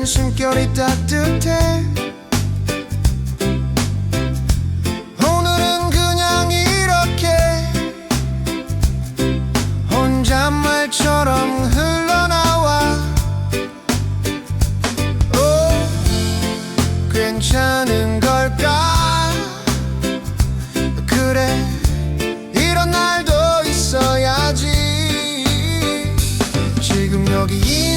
오늘은 숨결이 따뜻해. 오늘은 그냥 이렇게 혼잣말처럼 흘러나와. 오 괜찮은 걸까? 그래 이런 날도 있어야지. 지금 여기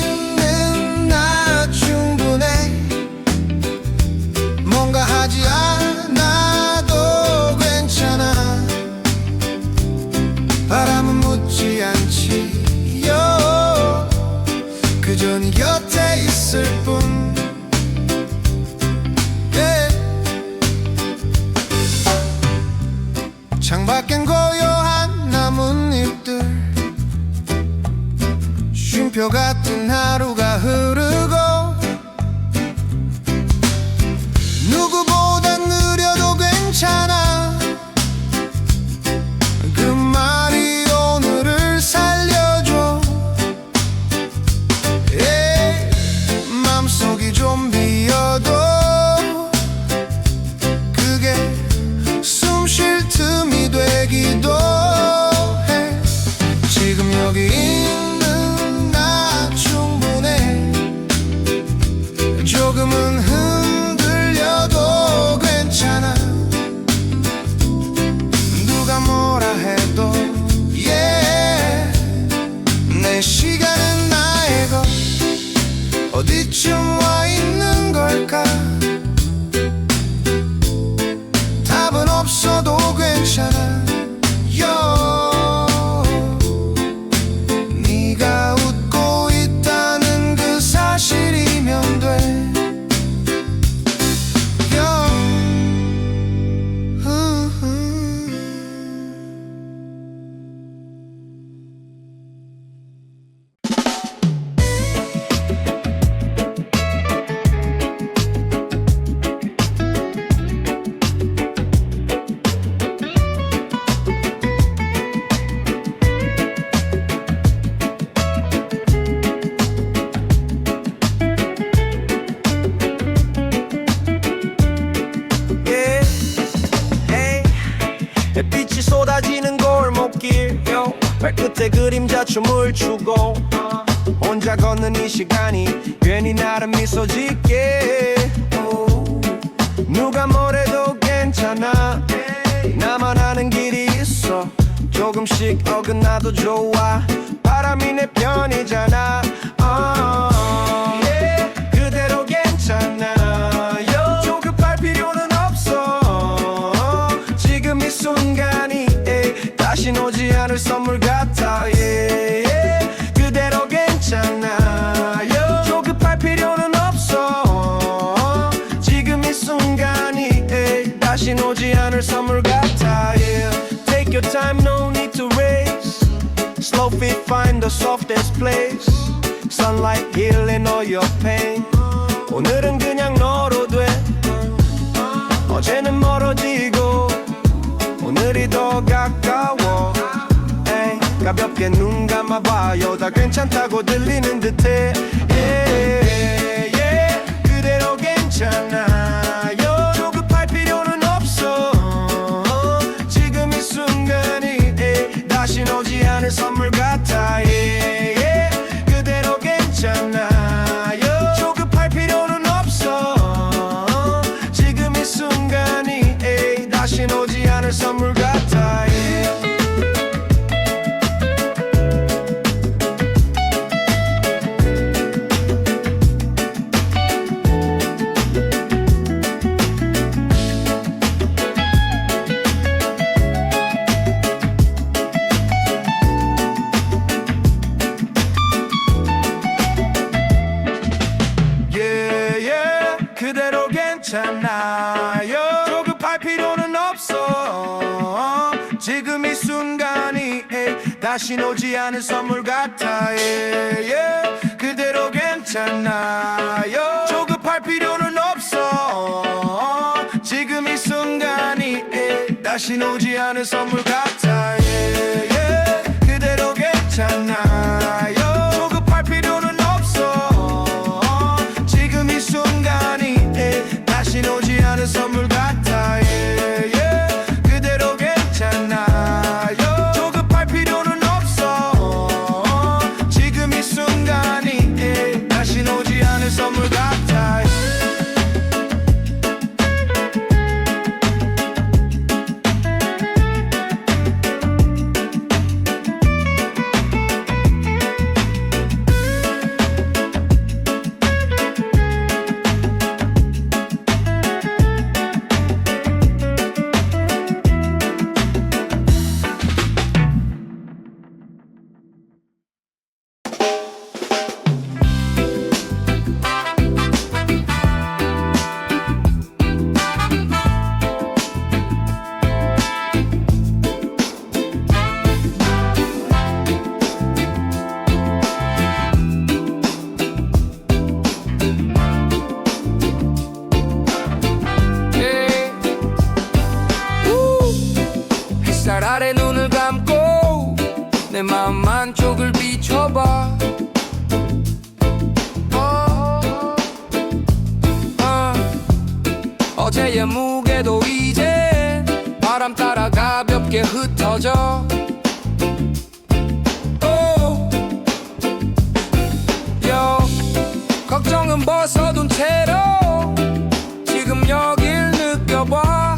쉼표 같은 하루 괜히 나를 미소 짓게. 오. 누가 뭐래도 괜찮아. 나만 아는 길이 있어. 조금씩 어긋나도 좋아. 바람이 내 편이잖아. 어, yeah. 그대로 괜찮아요. 조급할 필요는 없어. 지금 이 순간이 에이, 다신 오지 않을 선물 같아. yeah, yeah. Feet find the softest place. Sunlight healing all your pain. 오늘은 그냥 너로 돼. 어제는 멀어지고 오늘이 더 가까워. 에이, 가볍게 눈 감아봐요. 다 괜찮다고 들리는 듯해. Yeah, yeah, 그대로 지금 이 순간이 에이, 다신 오지 않을 선물 않을 선물 같아 yeah. 그대로 괜찮아요 다시 오지 않은 선물 같아 yeah, yeah. 그대로 괜찮아요. 조급할 필요는 없어. 지금 이 순간이 에이, 다시 오지 않은 선물 같아 yeah, yeah. 그대로 괜찮아요. 조급할 필요는 흩어져 오. 요 걱정은 벗어둔 채로 지금 여길 느껴봐.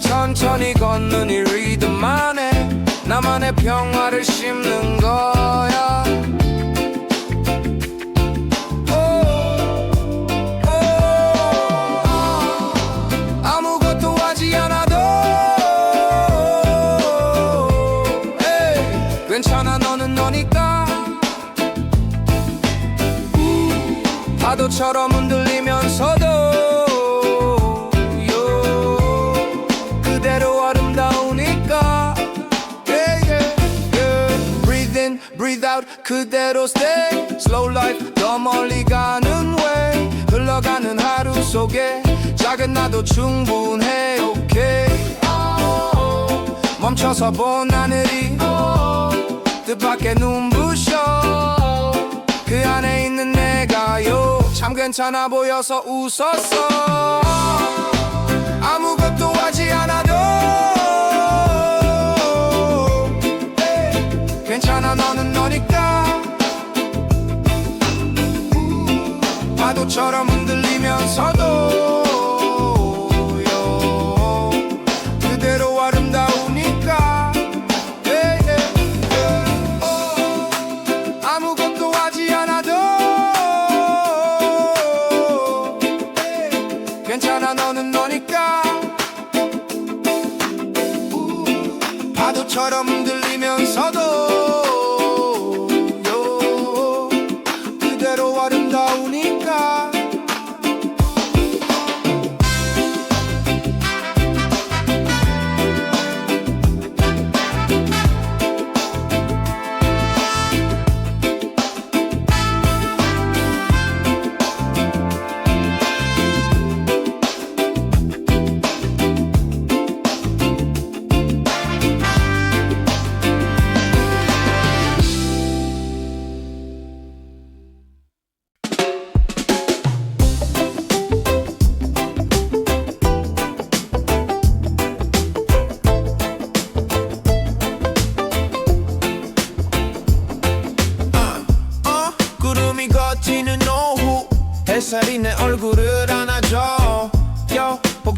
천천히 걷는 이 리듬 안에 나만의 평화를 심는 거야 파도처럼 흔들리면서도 요, 그대로 아름다우니까. Yeah, yeah, yeah. Breathe in, breathe out. 그대로 stay. Slow life 더 멀리 가는 way. 흘러가는 하루 속에 작은 나도 충분해 okay. 멈춰서 본 하늘이 뜻밖의 눈부셔. 그 안에 있는 내가요 참 괜찮아 보여서 웃었어. 아무것도 하지 않아도. 괜찮아 너는 너니까. 파도처럼 흔들리면서도 파도처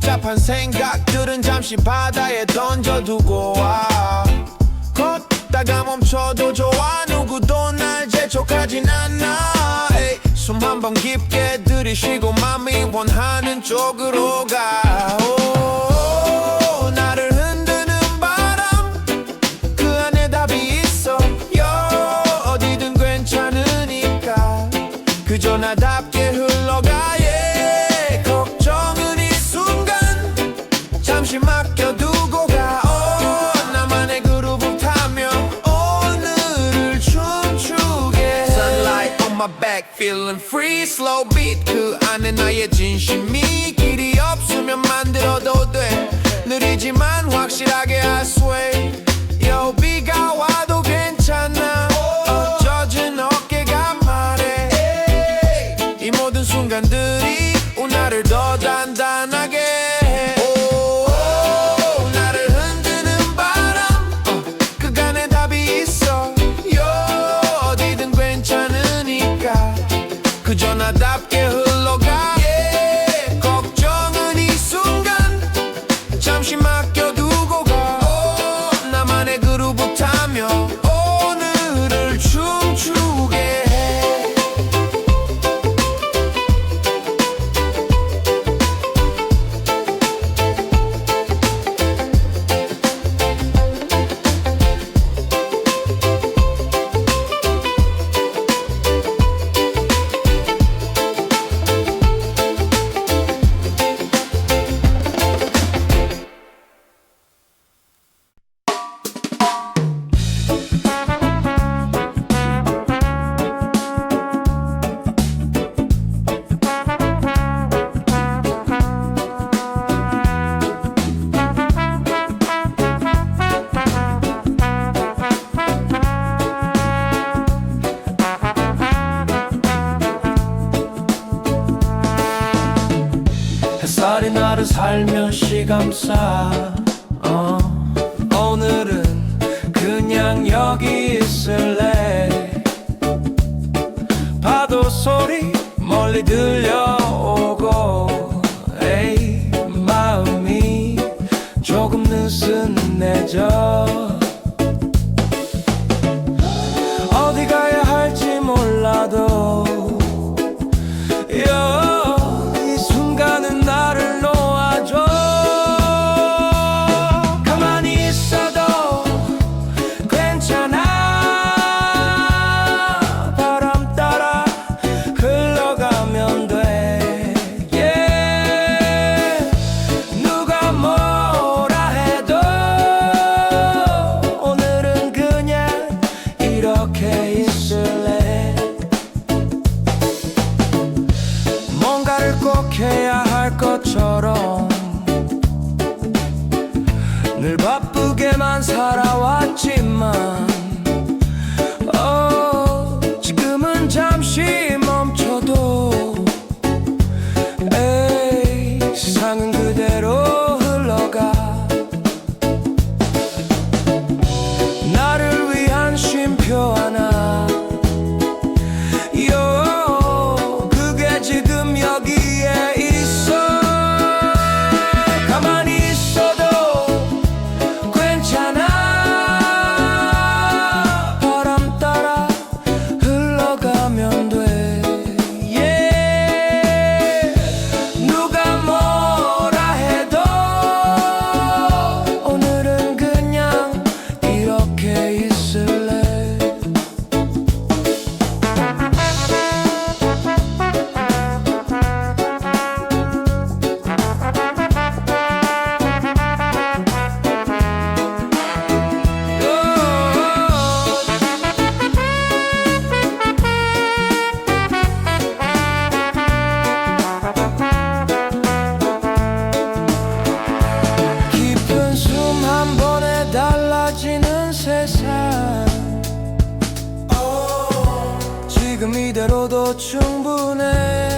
복잡한 생각들은 잠시 바다에 던져두고 와. 걷다가 멈춰도 좋아. 누구도 날 재촉하진 않아. 숨 한 번 깊게 들이쉬고 맘이 원하는 쪽으로 가. 오, feeling free slow beat 그 안에 나의 진심이 길이 없으면 만들어도 돼. 느리지만 확실하게 I sway Yo 비가 와도 괜찮아. 어, 젖은 어깨가 말해. 이 모든 순간들 자. 어, 오늘은 그냥 여기 있을래 파도 소리 멀리 들려오고 에이 마음이 조금 느슨해져 去吗？ 사라지는 세상. 지금 이대로도 충분해.